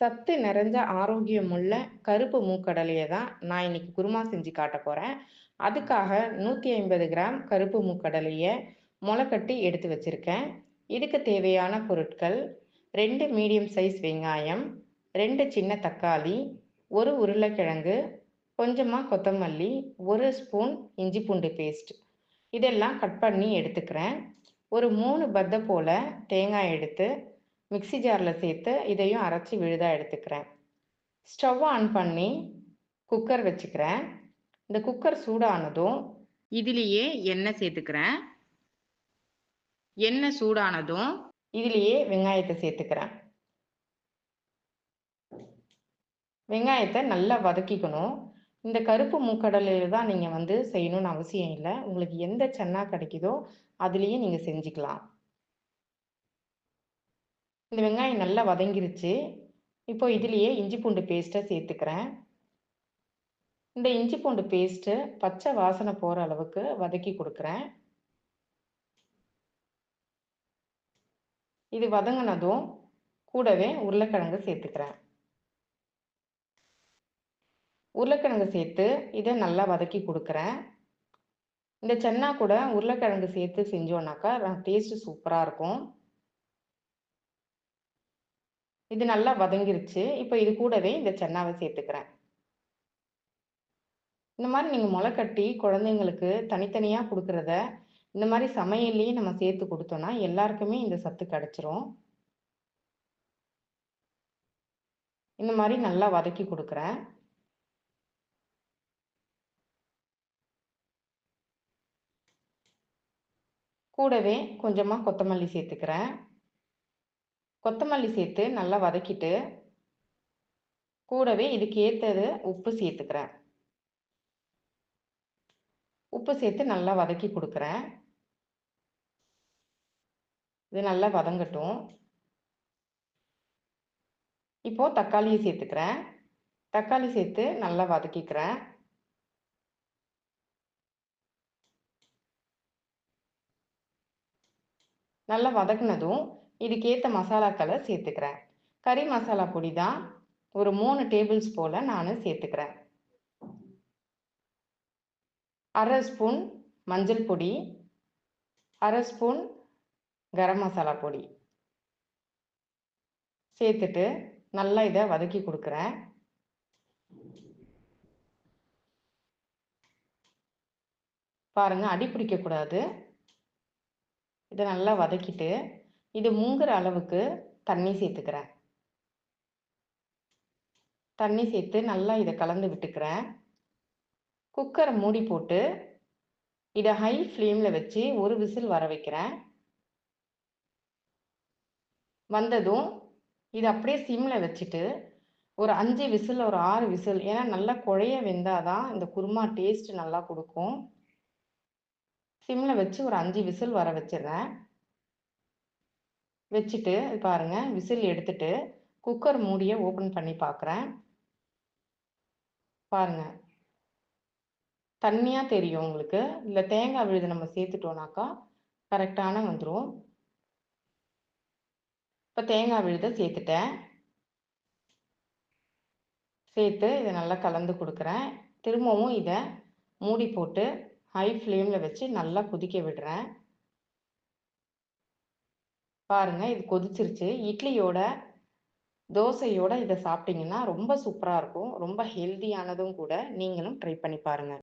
சத்து நிறைஞ்ச ஆரோக்கியமுள்ள கருப்பு மூக்கடலையை தான் நான் இன்னைக்கு குருமா செஞ்சு காட்ட போறேன். அதுக்காக 150 கிராம் கருப்பு மூக்கடலையை மொளக்கட்டி எடுத்து வச்சிருக்கேன். இதுக்கு தேவையான பொருட்கள் ரெண்டு மீடியம் சைஸ் வெங்காயம், ரெண்டு சின்ன தக்காளி, ஒரு உருளைக்கிழங்கு, கொஞ்சமாக கொத்தமல்லி, ஒரு ஸ்பூன் இஞ்சி பூண்டு பேஸ்ட். இதெல்லாம் கட் பண்ணி எடுத்துக்கிறேன். ஒரு மூணு பத்த போல தேங்காய் எடுத்து மிக்ஸி ஜாரில் சேர்த்து இதையும் அரைச்சி விழுதாக எடுத்துக்கிறேன். ஸ்டவ் ஆன் பண்ணி குக்கர் வச்சுக்கிறேன். இந்த குக்கர் சூடானதும் இதிலேயே எண்ணெய் சேர்த்துக்கிறேன். எண்ணெய் சூடானதும் இதிலேயே வெங்காயத்தை சேர்த்துக்கிறேன். வெங்காயத்தை நல்லா வதக்கிக்கணும். இந்த கருப்பு மூக்கடலையில் தான் நீங்கள் வந்து செய்யணும்னு அவசியம் இல்லை உங்களுக்கு எந்த சன்னா கிடைக்குதோ அதுலேயே நீங்கள் செஞ்சுக்கலாம். இந்த வெங்காயம் நல்லா வதங்கிருச்சு. இப்போ இதுலேயே இஞ்சி பூண்டு பேஸ்ட்டை சேர்த்துக்கிறேன். இந்த இஞ்சி பூண்டு பேஸ்ட்டு பச்சை வாசனை போகிற அளவுக்கு வதக்கி கொடுக்குறேன் இது வதங்கினதும் கூடவே உருளைக்கிழங்கு சேர்த்துக்கிறேன். உருளைக்கிழங்கு சேர்த்து இதை நல்லா வதக்கி கொடுக்குறேன் இந்த சன்னா கூட உருளைக்கிழங்கு சேர்த்து செஞ்சோன்னாக்கா டேஸ்ட்டு சூப்பராக இருக்கும். இது நல்லா வதங்கிருச்சு. இப்போ இது கூடவே இந்த சென்னாவை சேர்த்துக்கிறேன். இந்த மாதிரி நீங்கள் முளை கட்டி குழந்தைங்களுக்கு தனித்தனியாக கொடுக்குறத இந்த மாதிரி சமையல்லையே நம்ம சேர்த்து கொடுத்தோன்னா எல்லாருக்குமே இந்த சத்து கிடச்சிரும் இந்த மாதிரி நல்லா வதக்கி கொடுக்குறேன் கூடவே கொஞ்சமாக கொத்தமல்லி சேர்த்துக்கிறேன். கொத்தமல்லி சேர்த்து நல்லா வதக்கிட்டு கூடவே இதுக்கு ஏற்றது உப்பு சேர்த்துக்கிறேன். உப்பு சேர்த்து நல்லா வதக்கி கொடுக்குறேன் இது நல்லா வதங்கட்டும். இப்போ தக்காளியை சேர்த்துக்கிறேன். தக்காளி சேர்த்து நல்லா வதக்கிக்கிறேன். நல்லா வதக்குனதும் இதுக்கேற்ற மசாலாக்களை சேர்த்துக்கிறேன். கறி மசாலா பொடி தான் ஒரு மூணு டேபிள்ஸ் போல நான் சேர்த்துக்கிறேன். அரை ஸ்பூன் மஞ்சள் பொடி, அரை ஸ்பூன் கரம் மசாலா பொடி. சேர்த்துட்டு நல்லா இதை வதக்கி கொடுக்குறேன் பாருங்கள் அடி பிடிக்கக்கூடாது இதை நல்லா வதக்கிட்டு, இது மூங்குற அளவுக்கு தண்ணி சேர்த்துக்கிறேன். தண்ணி சேர்த்து நல்லா இதை கலந்து விட்டுக்கிறேன். குக்கரை மூடி போட்டு, இதை ஹை ஃப்ளேமில் வச்சு ஒரு விசில் வர வைக்கிறேன். வந்ததும் இதை அப்படியே சிம்மில் வச்சுட்டு, ஒரு அஞ்சு விசில், ஒரு ஆறு விசில் ஏன்னா நல்லா குழைய வெந்தால் தான் இந்த குருமா டேஸ்ட் நல்லா கொடுக்கும் சிம்மில் வச்சு ஒரு அஞ்சு விசில் வர வச்சிடுறேன் வச்சுட்டு பாருங்க விசில் எடுத்துட்டு, குக்கர் மூடியை ஓப்பன் பண்ணி பார்க்குறேன். பாருங்க. தண்ணியாக தெரியும் உங்களுக்கு. இல்லை தேங்காய் விழுது நம்ம சேர்த்துட்டோம்னாக்கா, கரெக்டான வந்துடும் இப்போ தேங்காய் விழுதை சேர்த்துட்டேன். சேர்த்து இதை நல்லா கலந்து கொடுக்குறேன் திரும்பவும் இதை மூடி போட்டு ஹை ஃப்ளேமில் வச்சு நல்லா கொதிக்க விடுறேன். பாருங்க இது கொதிச்சிருச்சு. இட்லியோட, தோசையோட இதை சாப்பிட்டீங்கன்னா ரொம்ப சூப்பராக இருக்கும். ரொம்ப ஹெல்தியானதும் கூட. நீங்களும் ட்ரை பண்ணி பாருங்கள்